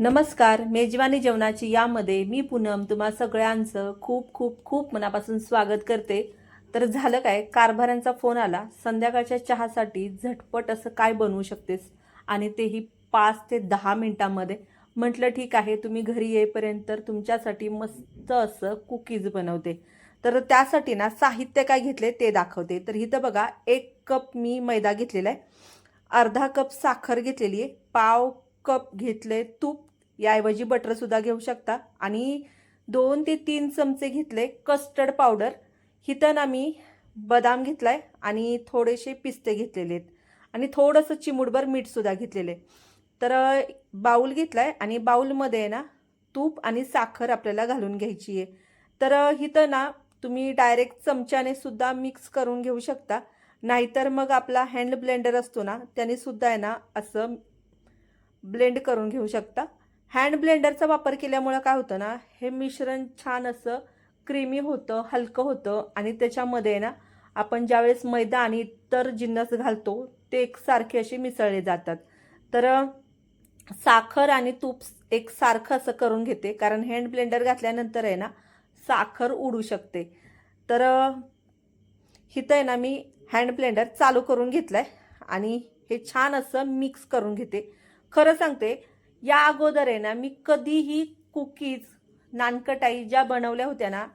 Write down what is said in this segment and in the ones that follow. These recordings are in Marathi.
नमस्कार मेजवानी जेवणाची यामध्ये मी पूनम तुम्हा सगळ्यांचं खूप खूप खूप मनापासून स्वागत करते. तर झालं काय कारभाऱ्यांचा फोन आला. संध्याकाळच्या चहासाठी झटपट असं काय बनवू शकतेस? आणि तेही पाच ते दहा मिनटांमध्ये. म्हटलं ठीक आहे तुम्ही घरी येईपर्यंत तर तुमच्यासाठी मस्त असं कुकीज बनवते. तर त्यासाठी ना साहित्य काय घेतले ते दाखवते. तर इथं बघा एक कप मी मैदा घेतलेला आहे. अर्धा कप साखर घेतलेली आहे. पाव कप घेतले तूप. याऐवजी बटरसुद्धा घेऊ शकता. आणि दोन ते तीन चमचे घेतले कस्टर्ड पावडर हिथं ना बदाम घेतला आहे आणि थोडेसे पिस्ते घेतलेले आहेत. आणि थोडंसं चिमुडभर मीठसुद्धा घेतलेले तर बाऊल घेतला आहे आणि बाऊलमध्ये आहे ना तूप आणि साखर आपल्याला घालून घ्यायची आहे. तर अ, इथं ना तुम्ही डायरेक्ट चमच्याने सुद्धा मिक्स करून घेऊ शकता. नाहीतर मग आपला हँड ब्लेंडर असतो ना त्याने सुद्धा आहे ना असं ब्लेंड करून घेऊ शकता. हँड ब्लेंडरचा वापर केल्यामुळं काय होतं ना हे मिश्रण छान असं क्रीमी होतं हलकं होतं आणि त्याच्यामध्ये ना आपण ज्यावेळेस मैदा आणि इतर जिन्नस घालतो ते एकसारखे असे मिसळले जातात. तर साखर आणि तूप एक सारखं असं करून घेते कारण हँड ब्लेंडर घातल्यानंतर आहे ना साखर उडू शकते. तर हिथं इथं आहे ना मी हँड ब्लेंडर चालू करून घेतलं आहे आणि हे छान असं मिक्स करून घेते. खरं सांगते या अगोदर आहे ना मी कधीही कुकीज नानकटाई ज्या बनवल्या होत्या ना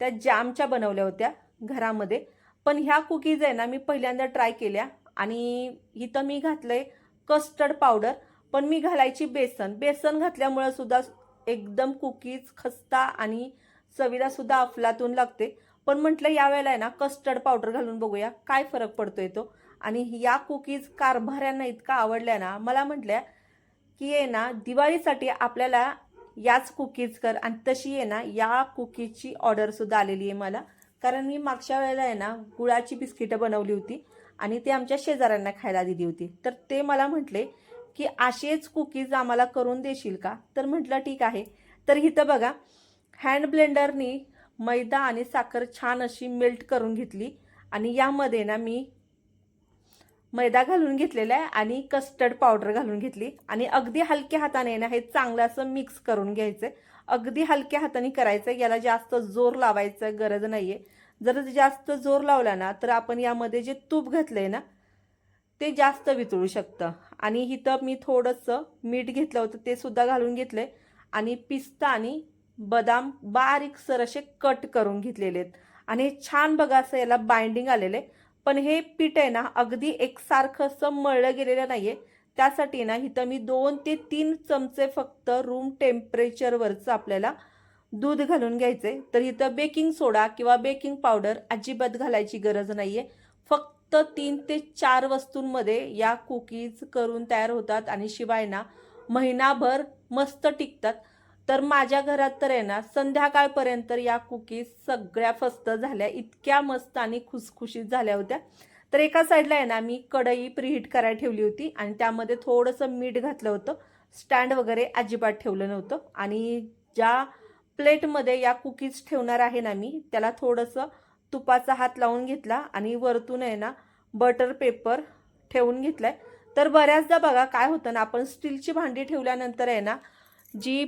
त्या जॅमच्या बनवल्या होत्या घरामध्ये. पण ह्या कुकीज आहे ना मी पहिल्यांदा ट्राय केल्या आणि इथं मी घातलंय कस्टर्ड पावडर पण मी घालायची बेसन. बेसन घातल्यामुळं सुद्धा एकदम कुकीज खस्ता आणि चवीला सुद्धा अफलातून लागते. पण म्हटलं यावेळेला आहे ना कस्टर्ड पावडर घालून बघूया काय फरक पडतोय तो. आणि या कुकीज कारभाऱ्यांना इतका आवडल्या ना मला म्हटल्या की आहे ना दिवाळीसाठी आपल्याला याच कुकीज कर आणि तशी आहे ना या कुकीजची ऑर्डरसुद्धा आलेली आहे मला. कारण मी मागच्या वेळेला आहे ना गुळाची बिस्किटं बनवली होती आणि ते आमच्या शेजाऱ्यांना खायला दिली होती. तर ते मला म्हटले की असेच कुकीज आम्हाला करून देशील का? तर म्हटलं ठीक आहे. तर इथं बघा हँड ब्लेंडरनी मैदा आणि साखर छान अशी मेल्ट करून घेतली आणि यामध्ये ना मी मैदा घालून घेतलेला आहे आणि कस्टर्ड पावडर घालून घेतली. आणि अगदी हलक्या हाताने ना हे चांगलं असं मिक्स करून घ्यायचं अगदी हलक्या हाताने करायचं याला जास्त जोर लावायचं गरज नाही आहे जर जास्त जोर लावला ना तर आपण यामध्ये जे तूप घातलं आहे ना ते जास्त वितळू शकतं. आणि इथं मी थोडंसं मीठ घेतलं होतं ते सुद्धा घालून घेतलं आहे आणि पिस्ता आणि बदाम बारीक सर असे कट करून घेतलेले आहेत. आणि हे छान बघा असं याला बाइंडिंग आलेलं आहे. पण हे पीठ आहे ना अगदी एकसारखं असं मळलं गेलेलं नाही आहे त्यासाठी ना इथं मी दोन ते तीन चमचे फक्त रूम टेम्परेचरवरचं आपल्याला दूध घालून घ्यायचे तर इथं बेकिंग सोडा किंवा बेकिंग पावडर अजिबात घालायची गरज नाही आहे फक्त तीन ते चार वस्तूंमध्ये या कुकीज करून तयार होतात आणि शिवाय ना महिनाभर मस्त टिकतात. तर माझ्या घरात तर आहे ना संध्याकाळपर्यंत या कुकीज सगळ्या फस्त झाल्या इतक्या मस्त आणि खुसखुशीत झाल्या होत्या. तर एका साईडला आहे ना मी कढई प्रीहीट करायला ठेवली होती आणि त्यामध्ये थोडंसं मीठ घातलं होतं. स्टँड वगैरे अजिबात ठेवलं नव्हतं. आणि ज्या प्लेटमध्ये या कुकीज ठेवणार आहे ना मी त्याला थोडंसं तुपाचा हात लावून घेतला आणि वरतून आहे ना बटर पेपर ठेवून घेतलाय. तर बऱ्याचदा बघा काय होतं ना आपण स्टीलची भांडी ठेवल्यानंतर आहे ना जी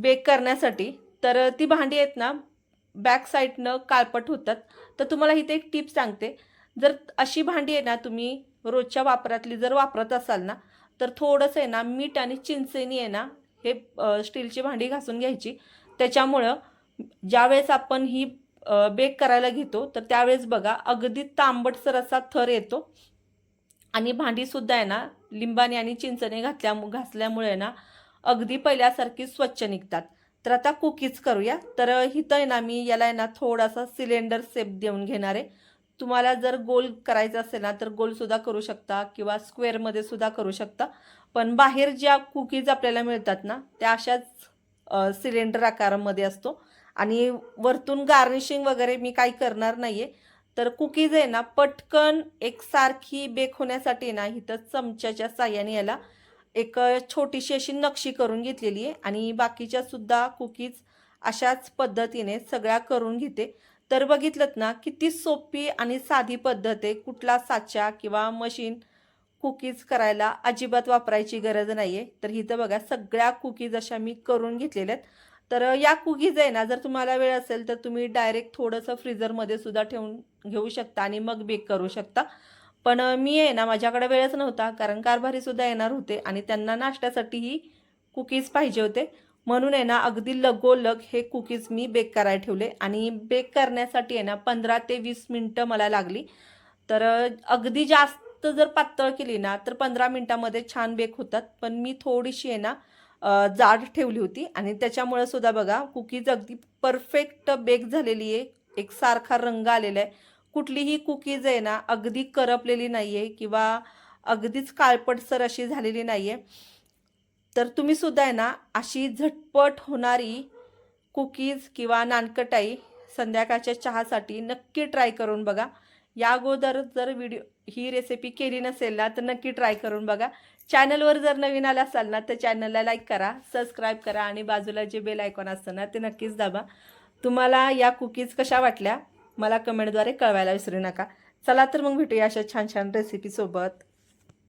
बेक करण्यासाठी तर ती भांडी आहेत ना बॅक साईडनं काळपट होतात. तर तुम्हाला इथे एक टिप सांगते. जर अशी भांडी आहे ना तुम्ही रोजच्या वापरातली जर वापरत असाल ना तर थोडंसं आहे ना मीठ आणि चिंचेनी आहे ना हे स्टीलची भांडी घासून घ्यायची. त्याच्यामुळं ज्यावेळेस आपण ही बेक करायला घेतो तर त्यावेळेस बघा अगदी तांबटसर असा थर येतो. आणि भांडीसुद्धा आहे ना लिंबाने आणि चिंचने घातल्या घासल्यामुळे ना अगदी पहिल्यासारखी स्वच्छ निघतात. तर आता कुकीज करूया. तर इथं आहे ना मी याला आहे ना थोडासा सिलेंडर सेप देऊन घेणार आहे. तुम्हाला जर गोल करायचं असेल ना तर गोलसुद्धा करू शकता किंवा स्क्वेअरमध्ये सुद्धा करू शकता. पण बाहेर ज्या कुकीज आपल्याला मिळतात ना त्या अशाच सिलेंडर आकारामध्ये असतो. आणि वरतून गार्निशिंग वगैरे मी काही करणार नाही आहे तर कुकीज आहे ना पटकन एकसारखी बेक होण्यासाठी ना इथं चमच्याच्या साह्याने याला एक छोटीशी अशी नक्षी करून घेतलेली आहे आणि बाकीच्या सुद्धा कुकीज अशाच पद्धतीने सगळ्या करून घेते. तर बघितलं ना किती सोपी आणि साधी पद्धत आहे. कुठला साचा किंवा मशीन कुकीज करायला अजिबात वापरायची गरज नाही आहे तर इथं बघा सगळ्या कुकीज अशा मी करून घेतलेल्या आहेत तर या कुकीज आहे ना जर तुम्हाला वेळ असेल तर तुम्ही डायरेक्ट थोडंसं फ्रीजरमध्ये सुद्धा ठेवून घेऊ शकता आणि मग बेक करू शकता. पण मी आहे ना माझ्याकडे वेळच नव्हता. कारण कारभारीसुद्धा येणार होते आणि त्यांना नाश्त्यासाठीही कुकीज पाहिजे होते. म्हणून आहे ना अगदी लगोलग हे कुकीज मी बेक करायला ठेवले. आणि बेक करण्यासाठी आहे ना पंधरा ते वीस मिनटं मला लागली. तर अगदी जास्त जर पातळ केली ना तर पंधरा मिनटामध्ये छान बेक होतात. पण मी थोडीशी आहे ना जाड ठेवली होती. आणि त्याच्यामुळे सुद्धा बघा कुकीज अगदी परफेक्ट बेक झालेली आहे. एक सारखा रंग आलेला आहे. कुठलीही कुकीज आहे ना अगदी करपलेली नाही आहे किंवा अगदीच काळपटसर अशी झालेली नाही आहे तर तुम्ही सुद्धा आहे ना अशी झटपट होणारी कुकीज किंवा नानकटाई संध्याकाळच्या चहासाठी नक्की ट्राय करून बघा. या अगोदर जर व्हिडिओ ही रेसिपी केली नसेल ना तर नक्की ट्राय करून बघा. चॅनलवर जर नवीन आला असाल ना तर चॅनलला लाईक करा सबस्क्राईब करा आणि बाजूला जे बेल आयकॉन असतं ना ते नक्कीच दाबा. तुम्हाला या कुकीज कशा वाटल्या? मला कमेंटद्वारे कळवायला विसरू नका. चला तर मग भेटूया अशा छान छान रेसिपीसोबत